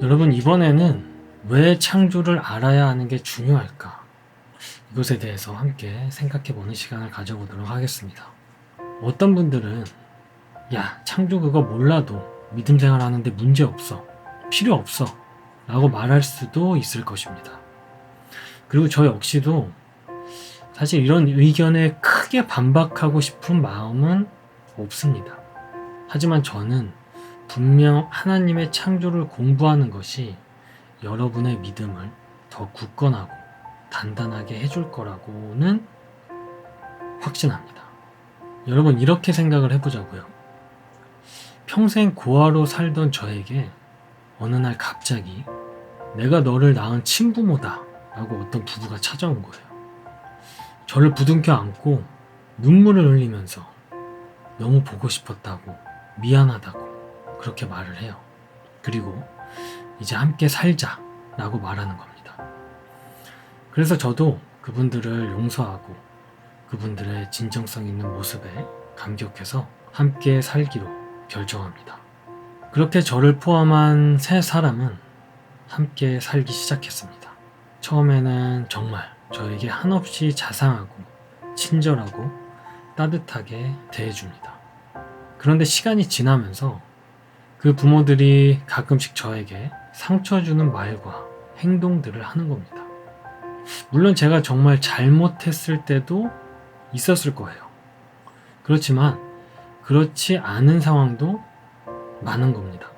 여러분 이번에는 왜 창조를 알아야 하는 게 중요할까? 이것에 대해서 함께 생각해 보는 시간을 가져보도록 하겠습니다. 어떤 분들은 야 창조 그거 몰라도 믿음 생활 하는데 문제 없어 필요 없어 라고 말할 수도 있을 것입니다. 그리고 저 역시도 사실 이런 의견에 크게 반박하고 싶은 마음은 없습니다. 하지만 저는 분명 하나님의 창조를 공부하는 것이 여러분의 믿음을 더 굳건하고 단단하게 해줄 거라고는 확신합니다. 여러분, 이렇게 생각을 해보자고요. 평생 고아로 살던 저에게 어느 날 갑자기 내가 너를 낳은 친부모다 라고 어떤 부부가 찾아온 거예요. 저를 부둥켜 안고 눈물을 흘리면서 너무 보고 싶었다고 미안하다고 그렇게 말을 해요. 그리고 이제 함께 살자 라고 말하는 겁니다. 그래서 저도 그분들을 용서하고 그분들의 진정성 있는 모습에 감격해서 함께 살기로 결정합니다. 그렇게 저를 포함한 세 사람은 함께 살기 시작했습니다. 처음에는 정말 저에게 한없이 자상하고 친절하고 따뜻하게 대해줍니다. 그런데 시간이 지나면서 그 부모들이 가끔씩 저에게 상처 주는 말과 행동들을 하는 겁니다. 물론 제가 정말 잘못했을 때도 있었을 거예요. 그렇지만 그렇지 않은 상황도 많은 겁니다.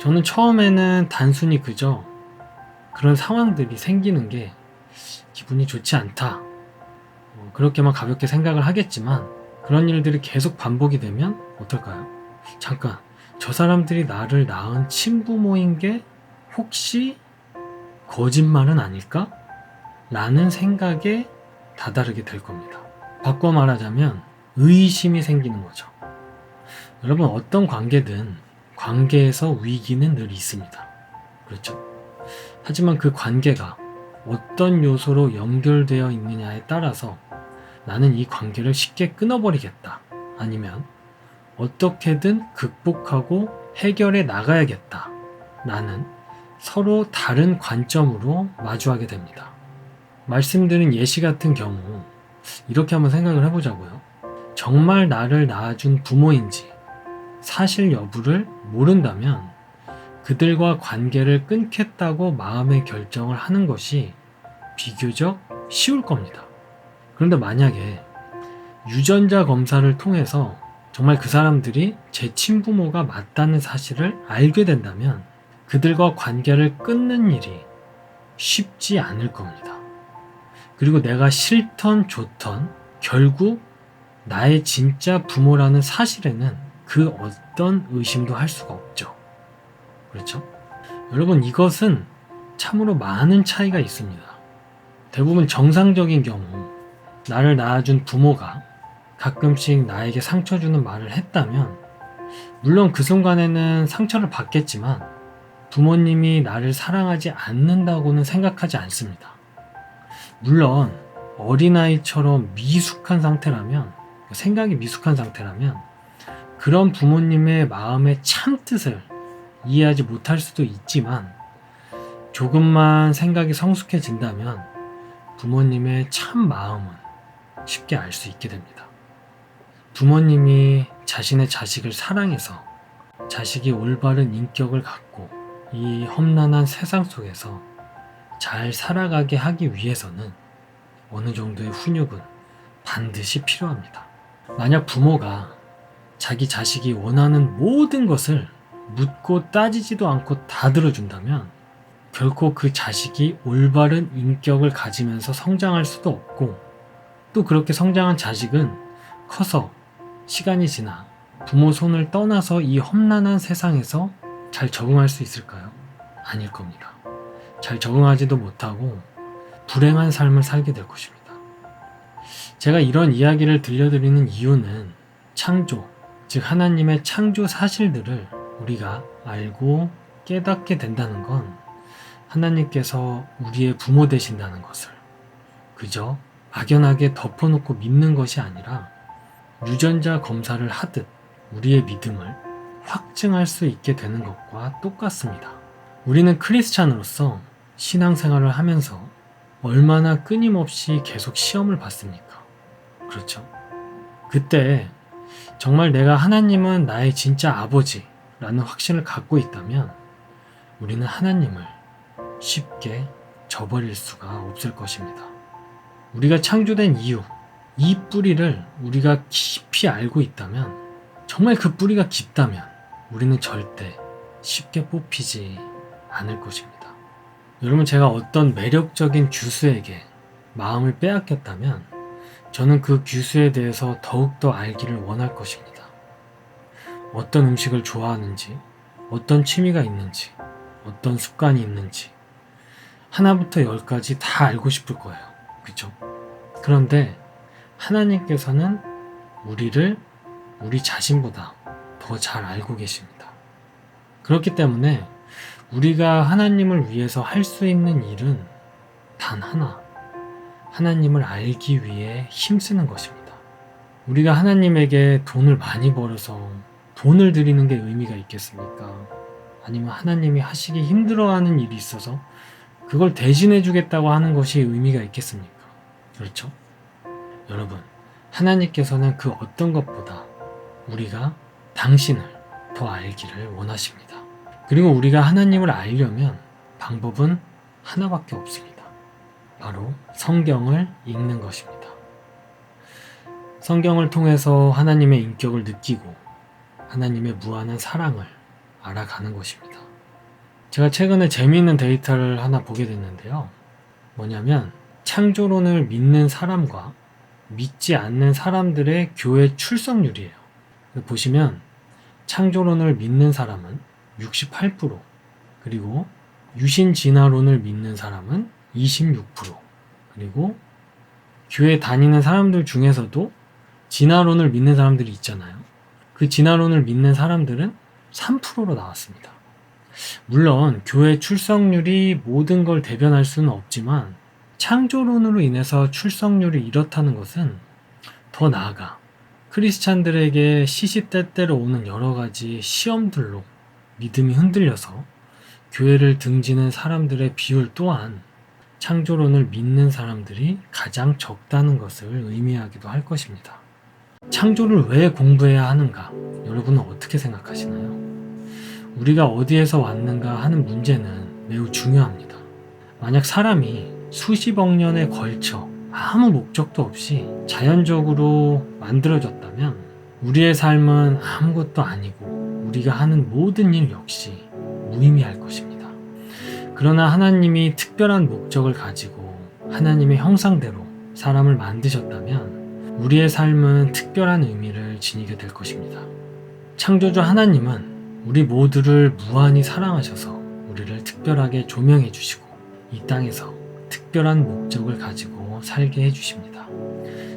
저는 처음에는 단순히 그저 그런 상황들이 생기는 게 기분이 좋지 않다. 어, 그렇게만 가볍게 생각을 하겠지만 그런 일들이 계속 반복이 되면 어떨까요? 잠깐, 저 사람들이 나를 낳은 친부모인 게 혹시 거짓말은 아닐까? 라는 생각에 다다르게 될 겁니다. 바꿔 말하자면 의심이 생기는 거죠. 여러분, 어떤 관계든 관계에서 위기는 늘 있습니다. 그렇죠? 하지만 그 관계가 어떤 요소로 연결되어 있느냐에 따라서 나는 이 관계를 쉽게 끊어버리겠다. 아니면 어떻게든 극복하고 해결해 나가야겠다. 나는 서로 다른 관점으로 마주하게 됩니다. 말씀드린 예시 같은 경우, 이렇게 한번 생각을 해보자고요. 정말 나를 낳아준 부모인지 사실 여부를 모른다면 그들과 관계를 끊겠다고 마음의 결정을 하는 것이 비교적 쉬울 겁니다. 그런데 만약에 유전자 검사를 통해서 정말 그 사람들이 제 친부모가 맞다는 사실을 알게 된다면 그들과 관계를 끊는 일이 쉽지 않을 겁니다. 그리고 내가 싫던 좋던 결국 나의 진짜 부모라는 사실에는 그 어떤 의심도 할 수가 없죠. 그렇죠? 여러분, 이것은 참으로 많은 차이가 있습니다. 대부분 정상적인 경우, 나를 낳아준 부모가 가끔씩 나에게 상처 주는 말을 했다면, 물론 그 순간에는 상처를 받겠지만, 부모님이 나를 사랑하지 않는다고는 생각하지 않습니다. 물론, 어린아이처럼 미숙한 상태라면, 생각이 미숙한 상태라면, 그런 부모님의 마음의 참뜻을 이해하지 못할 수도 있지만 조금만 생각이 성숙해진다면 부모님의 참 마음은 쉽게 알 수 있게 됩니다. 부모님이 자신의 자식을 사랑해서 자식이 올바른 인격을 갖고 이 험난한 세상 속에서 잘 살아가게 하기 위해서는 어느 정도의 훈육은 반드시 필요합니다. 만약 부모가 자기 자식이 원하는 모든 것을 묻고 따지지도 않고 다 들어준다면 결코 그 자식이 올바른 인격을 가지면서 성장할 수도 없고 또 그렇게 성장한 자식은 커서 시간이 지나 부모 손을 떠나서 이 험난한 세상에서 잘 적응할 수 있을까요? 아닐 겁니다. 잘 적응하지도 못하고 불행한 삶을 살게 될 것입니다. 제가 이런 이야기를 들려드리는 이유는 창조, 즉 하나님의 창조 사실들을 우리가 알고 깨닫게 된다는 건 하나님께서 우리의 부모 되신다는 것을 그저 막연하게 덮어놓고 믿는 것이 아니라 유전자 검사를 하듯 우리의 믿음을 확증할 수 있게 되는 것과 똑같습니다. 우리는 크리스찬으로서 신앙생활을 하면서 얼마나 끊임없이 계속 시험을 받습니까? 그렇죠? 그때 정말 내가 하나님은 나의 진짜 아버지라는 확신을 갖고 있다면 우리는 하나님을 쉽게 저버릴 수가 없을 것입니다. 우리가 창조된 이유, 이 뿌리를 우리가 깊이 알고 있다면, 정말 그 뿌리가 깊다면, 우리는 절대 쉽게 뽑히지 않을 것입니다. 여러분, 제가 어떤 매력적인 규수에게 마음을 빼앗겼다면, 저는 그 규수에 대해서 더욱더 알기를 원할 것입니다. 어떤 음식을 좋아하는지, 어떤 취미가 있는지, 어떤 습관이 있는지, 하나부터 열까지 다 알고 싶을 거예요. 그죠? 그런데 하나님께서는 우리를 우리 자신보다 더 잘 알고 계십니다. 그렇기 때문에 우리가 하나님을 위해서 할 수 있는 일은 단 하나. 하나님을 알기 위해 힘쓰는 것입니다. 우리가 하나님에게 돈을 많이 벌어서 돈을 드리는 게 의미가 있겠습니까? 아니면 하나님이 하시기 힘들어하는 일이 있어서 그걸 대신해 주겠다고 하는 것이 의미가 있겠습니까? 그렇죠? 여러분, 하나님께서는 그 어떤 것보다 우리가 당신을 더 알기를 원하십니다. 그리고 우리가 하나님을 알려면 방법은 하나밖에 없습니다. 바로 성경을 읽는 것입니다. 성경을 통해서 하나님의 인격을 느끼고 하나님의 무한한 사랑을 알아가는 것입니다. 제가 최근에 재미있는 데이터를 하나 보게 됐는데요. 뭐냐면 창조론을 믿는 사람과 믿지 않는 사람들의 교회 출석률이에요. 보시면 창조론을 믿는 사람은 68% 그리고 유신 진화론을 믿는 사람은 26% 그리고 교회 다니는 사람들 중에서도 진화론을 믿는 사람들이 있잖아요. 그 진화론을 믿는 사람들은 3%로 나왔습니다. 물론 교회 출석률이 모든 걸 대변할 수는 없지만 창조론으로 인해서 출석률이 이렇다는 것은 더 나아가 크리스찬들에게 시시때때로 오는 여러 가지 시험들로 믿음이 흔들려서 교회를 등지는 사람들의 비율 또한 창조론을 믿는 사람들이 가장 적다는 것을 의미하기도 할 것입니다. 창조를 왜 공부해야 하는가? 여러분은 어떻게 생각하시나요? 우리가 어디에서 왔는가 하는 문제는 매우 중요합니다. 만약 사람이 수십억 년에 걸쳐 아무 목적도 없이 자연적으로 만들어졌다면 우리의 삶은 아무것도 아니고 우리가 하는 모든 일 역시 무의미할 것입니다. 그러나 하나님이 특별한 목적을 가지고 하나님의 형상대로 사람을 만드셨다면 우리의 삶은 특별한 의미를 지니게 될 것입니다. 창조주 하나님은 우리 모두를 무한히 사랑하셔서 우리를 특별하게 조명해 주시고 이 땅에서 특별한 목적을 가지고 살게 해주십니다.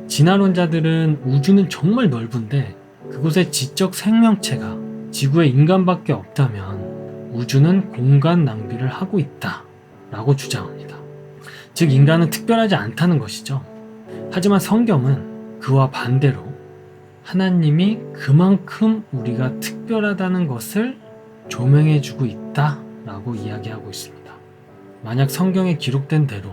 진화론자들은 우주는 정말 넓은데 그곳에 지적 생명체가 지구에 인간밖에 없다면 우주는 공간 낭비를 하고 있다 라고 주장합니다. 즉, 인간은 특별하지 않다는 것이죠. 하지만 성경은 그와 반대로 하나님이 그만큼 우리가 특별하다는 것을 조명해주고 있다 라고 이야기하고 있습니다. 만약 성경에 기록된 대로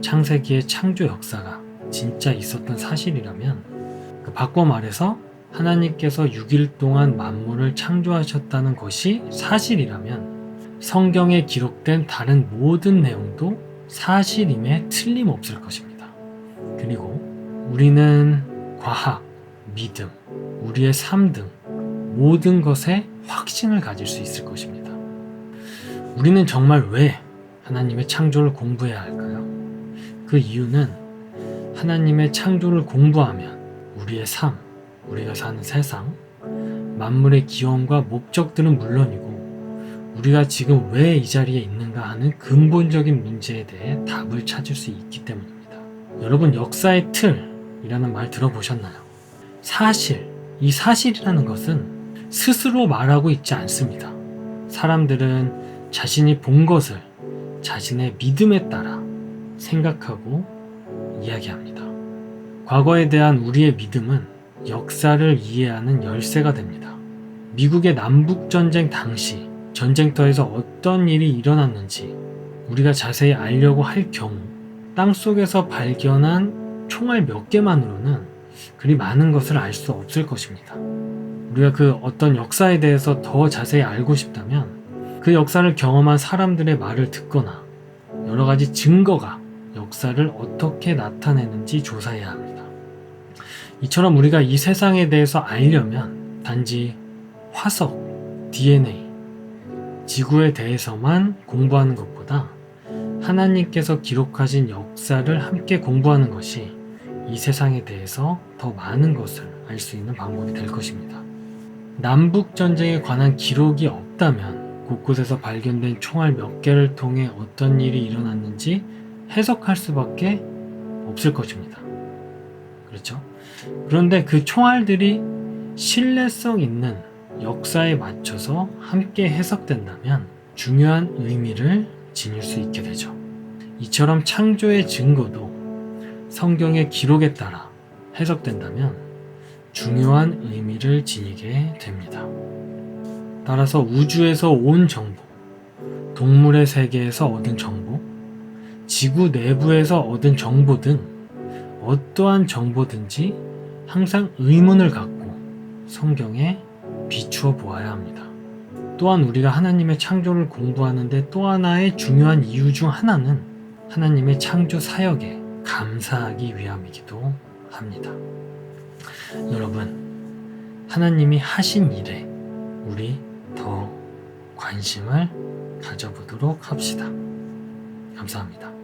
창세기의 창조 역사가 진짜 있었던 사실이라면 그 바꿔 말해서 하나님께서 6일 동안 만물을 창조하셨다는 것이 사실이라면 성경에 기록된 다른 모든 내용도 사실임에 틀림없을 것입니다. 그리고 우리는 과학, 믿음, 우리의 삶 등 모든 것에 확신을 가질 수 있을 것입니다. 우리는 정말 왜 하나님의 창조를 공부해야 할까요? 그 이유는 하나님의 창조를 공부하면 우리의 삶, 우리가 사는 세상, 만물의 기원과 목적들은 물론이고 우리가 지금 왜 이 자리에 있는가 하는 근본적인 문제에 대해 답을 찾을 수 있기 때문입니다. 여러분 역사의 틀이라는 말 들어보셨나요? 사실, 이 사실이라는 것은 스스로 말하고 있지 않습니다. 사람들은 자신이 본 것을 자신의 믿음에 따라 생각하고 이야기합니다. 과거에 대한 우리의 믿음은 역사를 이해하는 열쇠가 됩니다. 미국의 남북전쟁 당시 전쟁터에서 어떤 일이 일어났는지 우리가 자세히 알려고 할 경우 땅 속에서 발견한 총알 몇 개만으로는 그리 많은 것을 알 수 없을 것입니다. 우리가 그 어떤 역사에 대해서 더 자세히 알고 싶다면 그 역사를 경험한 사람들의 말을 듣거나 여러 가지 증거가 역사를 어떻게 나타내는지 조사해야 합니다. 이처럼 우리가 이 세상에 대해서 알려면 단지 화석, DNA, 지구에 대해서만 공부하는 것보다 하나님께서 기록하신 역사를 함께 공부하는 것이 이 세상에 대해서 더 많은 것을 알 수 있는 방법이 될 것입니다. 남북 전쟁에 관한 기록이 없다면 곳곳에서 발견된 총알 몇 개를 통해 어떤 일이 일어났는지 해석할 수밖에 없을 것입니다. 그렇죠? 그런데 그 총알들이 신뢰성 있는 역사에 맞춰서 함께 해석된다면 중요한 의미를 지닐 수 있게 되죠. 이처럼 창조의 증거도 성경의 기록에 따라 해석된다면 중요한 의미를 지니게 됩니다. 따라서 우주에서 온 정보, 동물의 세계에서 얻은 정보, 지구 내부에서 얻은 정보 등 어떠한 정보든지 항상 의문을 갖고 성경에 비추어 보아야 합니다. 또한 우리가 하나님의 창조를 공부하는데 또 하나의 중요한 이유 중 하나는 하나님의 창조 사역에 감사하기 위함이기도 합니다. 여러분, 하나님이 하신 일에 우리 더 관심을 가져보도록 합시다. 감사합니다.